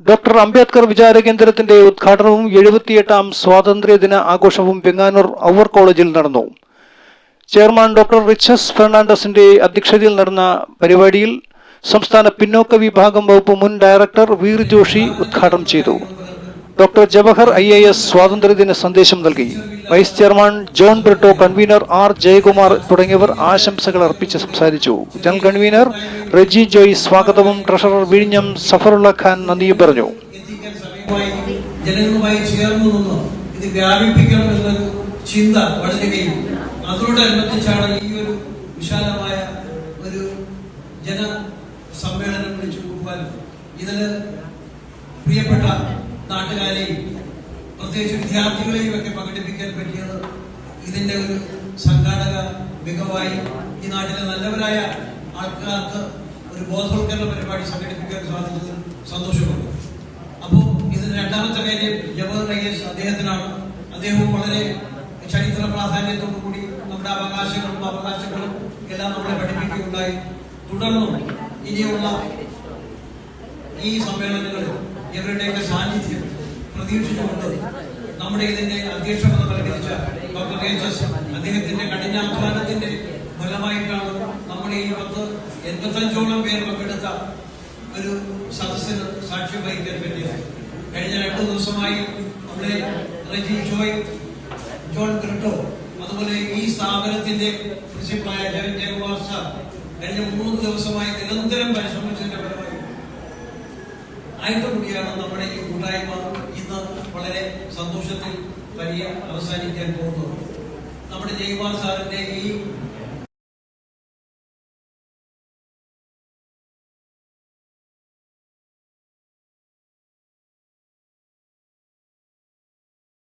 Doctor Ambedkar വിചാര കേന്ദ്രത്തിന്റെ ഉദ്ഘാടനവും എഴുപത്തിയെട്ടാം സ്വാതന്ത്ര്യദിന ആഘോഷവും വെങ്ങാനൂർ ഔവർ കോളേജിൽ നടന്നു. ചെയർമാൻ ഡോക്ടർ റിച്ചസ് ഫെർണാണ്ടസിന്റെ അധ്യക്ഷതയിൽ നടന്ന പരിപാടിയിൽ സംസ്ഥാന പിന്നോക്ക വിഭാഗം വകുപ്പ് മുൻ ഡയറക്ടർ വീർ ജോഷി ഉദ്ഘാടനം ചെയ്തു. Doctor Jawahar I A S സ്വാതന്ത്ര്യദിന സന്ദേശം നൽകി. Vice chairman John Britto convener R Jayakumar തുടങ്ങിയവർ ആശംസകൾ അർപ്പിച്ച് സംസാരിച്ചു. ജനറൽ കൺവീനർ റെജി ജോയ് സ്വാഗതവും ട്രഷറർ വിഴിഞ്ഞം സഫറുള്ള ഖാൻ നന്ദിയും പറഞ്ഞു. ജനങ്ങളുമായി ചേർന്ന് ഇത് വ്യാപിപ്പിക്കണം ചിന്ത വളരുകയും അതോടനുബന്ധിച്ചാണ് ഈ ഒരു വിശാലമായ ഒരു ജന സമ്മേളനം വിളിച്ചു കൂട്ടുവാനും ഇതിൽ പ്രിയപ്പെട്ട നാട്ടുകാരെയും പ്രത്യേകിച്ച് വിദ്യാർത്ഥികളെയും ഒക്കെ പങ്കെടുപ്പിക്കാൻ പറ്റിയത് ഇതിന്റെ ഒരു സംഘാടക മികവായി. ഈ നാട്ടിലെ നല്ലവരായ ആൾക്കാർക്ക് ഒരു ബോധവൽക്കരണ പരിപാടി സംഘടിപ്പിക്കാൻ സാധിച്ചതിൽ സന്തോഷമുണ്ട്. അപ്പോൾ ഇതിന് രണ്ടാമത്തെ കാര്യം ജവഹർ റയ്യസ് അദ്ദേഹത്തിനാണ്. അദ്ദേഹവും വളരെ ചരിത്ര പ്രാധാന്യത്തോടു കൂടി നമ്മുടെ അവകാശങ്ങളും അവകാശങ്ങളും എല്ലാം നമ്മളെ പഠിപ്പിക്കുകയുണ്ടായി. തുടർന്നും ഇനിയുള്ള ഈ സമ്മേളനങ്ങളിൽ ഇവരുടെയൊക്കെ സാന്നിധ്യം പ്രതീക്ഷിച്ചുകൊണ്ട് നമ്മുടെ ഇതിന്റെ അധ്യക്ഷത പ്രകടിപ്പിച്ച ഡോക്ടർ എസ് അദ്ദേഹത്തിന്റെ കഠിനാധ്വാനത്തിന്റെ ഫലമായിട്ടാണ് നമ്മൾ ഈ പത്ത് എൺപത്തഞ്ചോളം പേർ പങ്കെടുത്ത ഒരു സദസ്സിന് സാക്ഷ്യം വഹിക്കാൻ പറ്റിയത്. കഴിഞ്ഞ രണ്ടു ദിവസമായി നമ്മുടെ റജി ജോയ് ജോൺ ക്രിട്ടോ അതുപോലെ ഈ സ്ഥാപനത്തിന്റെ പ്രിൻസിപ്പളായ ജയൻ ജയകുമാർ സാർ കഴിഞ്ഞ മൂന്ന് ദിവസമായി നിരന്തരം പരിശ്രമിച്ചതിന്റെ ആയിട്ടുകൂടിയാണ് നമ്മുടെ ഈ കൂട്ടായ്മ? ഇന്ന് വളരെ സന്തോഷത്തിൽ വലിയ അവസാനിക്കാൻ പോകുന്നത് നമ്മുടെ ജയ്മാർ സാറിന്റെ ഈ